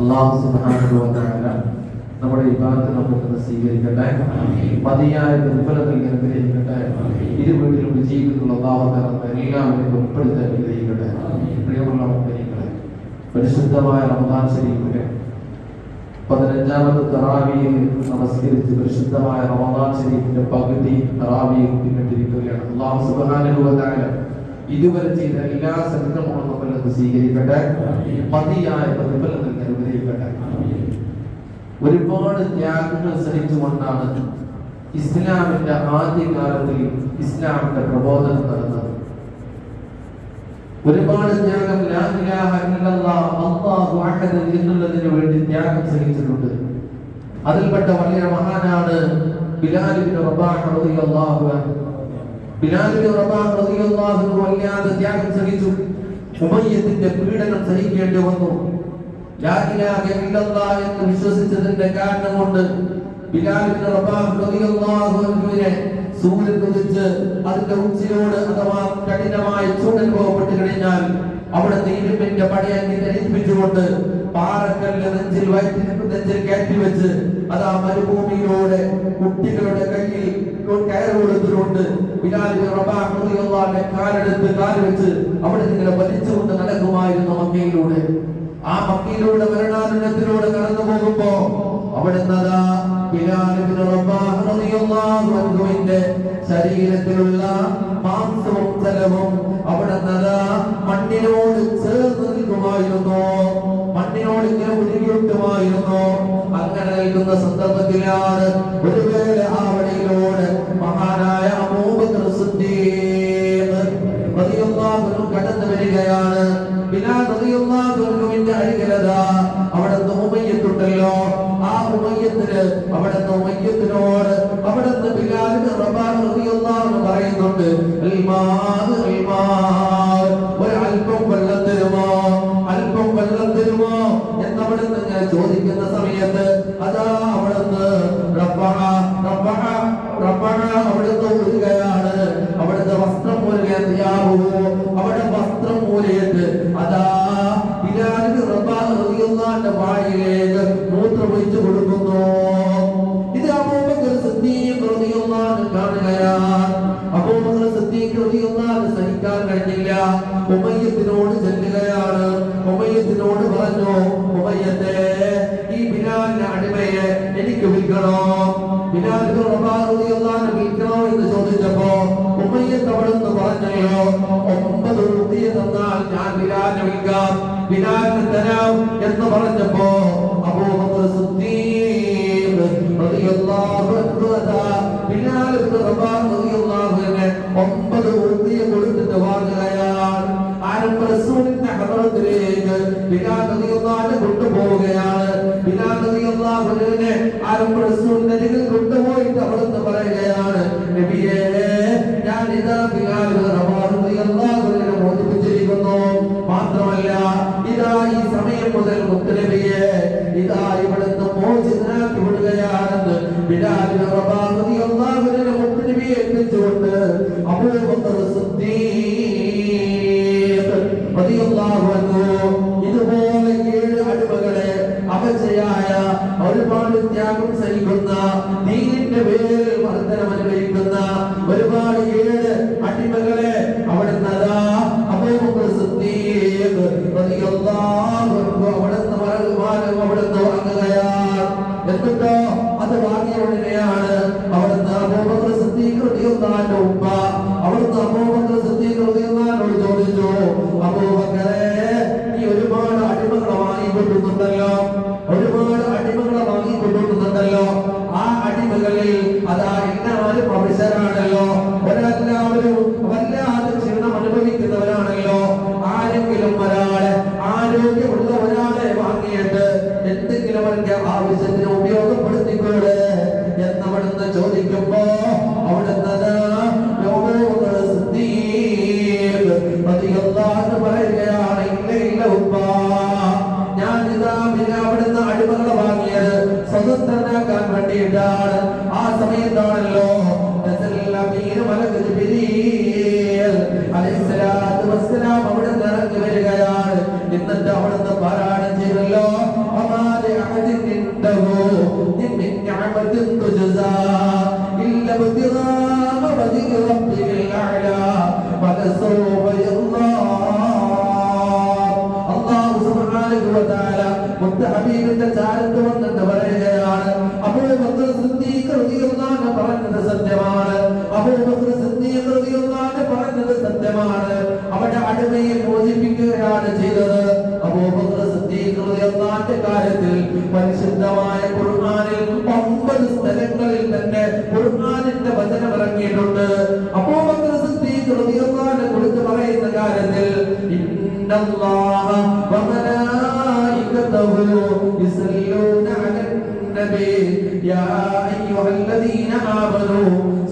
അള്ളാഹു തആല നമ്മുടെ ഇബാദത്ത് നമുക്ക് സ്വീകരിക്കട്ടെ. മതിയായ ദുർബലത അനുഗ്രഹിക്കട്ടെ ഇരു വീട്ടിലും വിജയിക്കുന്നുള്ള അള്ളാഹു എല്ലാവരും ഉൾപ്പെടുത്തി അനുഗ്രഹിക്കട്ടെ പ്രിയമുള്ള മുഅ്മിനീങ്ങളെ പരിശുദ്ധമായ റമദാൻ ശരീഫിലെ പതിനഞ്ചാമത് തറാവിയിൽ നമസ്കരിച്ച് പരിശുദ്ധമായ റമദാൻ ശരീഫിന്റെ പകുതി തറാവിയിൽ പിന്നിട്ടിരിക്കുകയാണ്. അള്ളാഹു തആല ഇതുവരെ ചെയ്ത എല്ലാ സൽക്കർമ്മങ്ങളും അത് സ്വീകരിക്കട്ടെ. മതിയായ പ്രതിഫലം നൽകാൻ അനുഗ്രഹിക്കട്ടെ ഒരുപാട് ത്യാഗങ്ങൾ സഹിച്ചുകൊണ്ടാണ് ഇസ്ലാമിന്റെ ആദ്യകാലത്തിൽ ഇസ്ലാമിന്റെ പ്രബോധനം നടന്നത്. ഒരുപാട് ത്യാഗം എന്നുള്ളതിന് വേണ്ടി ത്യാഗം സഹിച്ചിട്ടുണ്ട്. അതിൽപ്പെട്ട വലിയ മഹാനാണ് ബിലാലിന്റെ ത്യാഗം സഹിച്ചു. ഉമയ്യത്തിന്റെ പീഡനം സഹിക്കേണ്ടി വന്നു. എന്ന് വിശ്വസിച്ചതിന്റെ കാരണം കൊണ്ട് ബിലാൽ ഇബ്നു റബാഹ് റളിയല്ലാഹു അൻഹുവിനെ സൂര്യൻ കുതിച്ച് അതിന്റെ ഉച്ചയോട് അഥവാ കഠിനമായ ചൂടനുഭവപ്പെട്ട് കഴിഞ്ഞാൽ അവിടെ ഇരുമ്പിന്റെ പടയെ ധരിപ്പിച്ചുകൊണ്ട് പാറക്കല്ല് നെഞ്ചിൽ വയറ്റിൽ നെഞ്ചിൽ കയറ്റി വെച്ച് അത് ആ മരുഭൂമിയിലൂടെ കുട്ടികളുടെ കയ്യിൽ കയറുകൊടുത്തിട്ടുണ്ട് കാലെടുത്ത് കാൽ വെച്ച് അവിടെ ഇങ്ങനെ വലിച്ചുകൊണ്ട് നടക്കുമായിരുന്നു മക്കയിലൂടെ. ആ മക്കയിലൂടെ മരണാനത്തിലൂടെ കടന്നു പോകുമ്പോ അവിടെ ബിലാലിന്റെ ശരീരത്തിലുള്ള മാംസവും ജലവും അവിടെ മണ്ണിനോട് ചേർന്ന് നിൽക്കുമായിരുന്നു. മണ്ണിനോട് ഇങ്ങനെ ഉരുകിയിട്ടുമായിരുന്നു അങ്ങനെ നിൽക്കുന്ന സന്ദർഭത്തിലാണ് ഒരു വേല ആ വഴിയിലൂടെ മഹാനായ അബൂബക്കർ സിദ്ദീഖ് റളിയല്ലാഹു അൻഹു കടന്നു വരികയാണ്. ബിലാൽ റളിയല്ലാഹു അവിടെ ഉമയ്യത്തുണ്ടല്ലോ. ആ ഉമയ്യത്തിന് അവിടെ ഉമയ്യത്തിനോട് ഊരുകയാണ് അവിടുത്തെ വസ്ത്രം ഊരുകയാവൂ അവിടെ വസ്ത്രം ഊരിയിട്ട് അതാ ബിലാലിന് റളിയല്ലാഹുവിന്റെ വായിലേക്ക് മൂത്രമൊഴിച്ചു കൊടുക്കുന്നു. ഇത് അബൂബക്കർ സിദ്ദീഖ് റളിയല്ലാഹു കാണുകയാണ് സഹിക്കാൻ കഴിഞ്ഞില്ല. ഉമയ്യത്തിനോട് ചെല്ലുകയാണ്. ഉമയ്യത്തിനോട് പറഞ്ഞു ഉമയ്യത്തെ കൊണ്ടുപോവുകയാണ് അരികിൽ കൊണ്ടുപോയിട്ട് അവിടുന്ന് പറയുകയാണ് നബിയേ ഞാൻ ഇതാ മോചിപ്പിച്ചിരിക്കുന്നു മാത്രമല്ല ഇതാ ഈ സമയം മുതൽ മുത്തലബിയെ ഇതാ ഇവിടുന്ന് മോചിതനാക്കി വിടുകയാണെന്ന് അൻഹുവിനെ മുത്തനബിയെ എത്തിച്ചുകൊണ്ട് അബൂബക്കർ സിദ്ദീഖ് റളിയല്ലാഹു സഹിക്കുന്ന ദീനിന്റെ പേര് മർദ്ദനം അനുഭവിക്കുന്ന ഒരുപാട് ഏഴ് അടിമകളെ അവിടുന്ന് മറകുമാനം അവിടുന്ന് വാങ്ങുകയാണ് എന്നിട്ടോ അത് വാങ്ങിയ ഉടനെയാണ് അവിടുന്ന് അബൂബക്കർ സിദ്ദീഖ് റളിയല്ലാഹു ജനതയെ മോചിപ്പിക്കുകയാണ് ചെയ്തത്. കാര്യത്തിൽ പരിശുദ്ധമായ ഖുർആാനിൽ ഒമ്പത് സ്ഥലങ്ങളിൽ തന്നെ ഖുർആാനിന്റെ വചനം ഇറങ്ങിയിട്ടുണ്ട്. അപ്പോ ഹൃദയത്താനെ കുറിച്ച് പറയുന്ന കാര്യത്തിൽ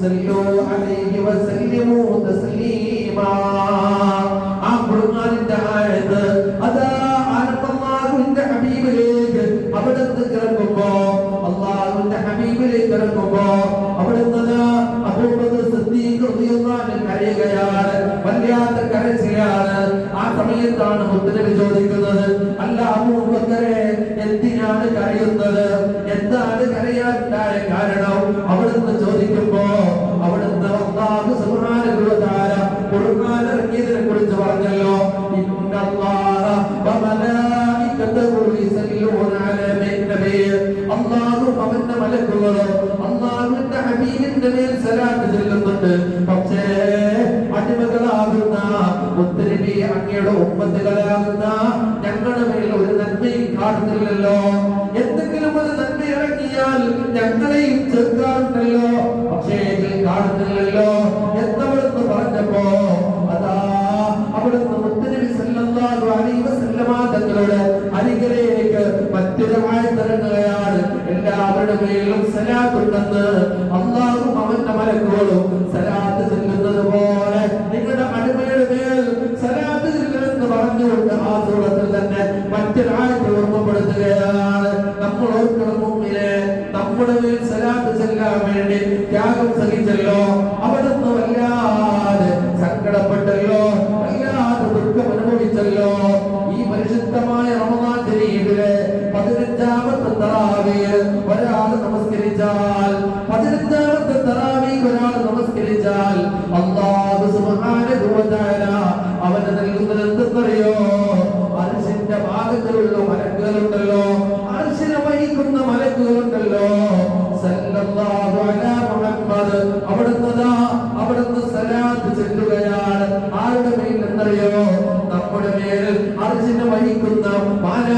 സല്ലൂ അലൈഹി വസല്ലിമു തസ്ലീമാ. അവന്റെ അള്ളാഹുവിന്റെ ഹബീബിന്റെ മേൽ സലാത്ത് ചൊല്ലുന്നുണ്ട്. പക്ഷേ അടിമകളാകുന്ന മുത്തനബി അങ്ങയുടെ ഒപ്പത്തുകളാകുന്ന ഞങ്ങളുടെ മേൽ ഒരു നന്മയും കാണുന്നില്ലല്ലോ. എന്തെങ്കിലും ഒരു നന്മ ഇറങ്ങിയാൽ ഞങ്ങളെയും ചേർക്കാറുണ്ടല്ലോ പക്ഷേ ഇതിൽ കാണുന്നില്ലല്ലോ. എന്നവിടുന്ന് പറഞ്ഞപ്പോ അതാ അവിടുന്ന് മുത്തനബി സല്ലല്ലാഹു അലൈഹി വസല്ലമ തങ്ങളുടെ അരികിലേക്ക് മറ്റൊരു എല്ലാവരുടെ മേലും സലാത്തുണ്ടെന്ന് അള്ളാഹും അവന്റെ മലക്കുകളും സലാത്ത് ചെല്ലുന്നത് പോലെ നിങ്ങളുടെ അടിമയുടെ മേൽ സലാത്ത് ചെല്ലുമെന്ന് പറഞ്ഞുകൊണ്ട് ആ സൂറത്തിൽ തന്നെ മറ്റൊരാഴ്ച ഓർമ്മപ്പെടുത്തുകയാണ്. നമ്മൾ ഓർക്കണം മുമ്പിലെ നമ്മുടെ മേൽ സലാത്ത് ചെല്ലാൻ വേണ്ടി ത്യാഗം സഹിച്ചല്ലോ അവിടുന്ന് വല്ലാതെ സങ്കടപ്പെട്ടല്ലോ വല്ലാതെ ദുഃഖം അനുഭവിച്ചല്ലോ. പതിനഞ്ചാമത്തെ തറാവിയിൽ ഒരാൾ നമസ്കരിച്ചാൽ. പതിനഞ്ചാമത്തെ തറാവിയിൽ ഒരാൾ നമസ്കരിച്ചാൽ അള്ളാഹു സുബ്ഹാനഹു വ തആല അവന് നൽകുന്നത് എന്തെന്നറിയോ അർശിന്റെ ഭാഗത്തിലുള്ള മലക്കുകളുണ്ടല്ലോ അർശിനെ വഹിക്കുന്ന മലക്കുകളുണ്ടല്ലോ. സല്ലല്ലാഹു അലാ മുഹമ്മദ് അവിടുന്ന് അവിടുന്ന് സലാത്ത് ചെല്ലുകയാണ്. ആരുടെ മേൽ എന്നറിയോ നമ്മുടെ മേൽ അർശിനെ വഹിക്കുന്ന മാലാകമാർ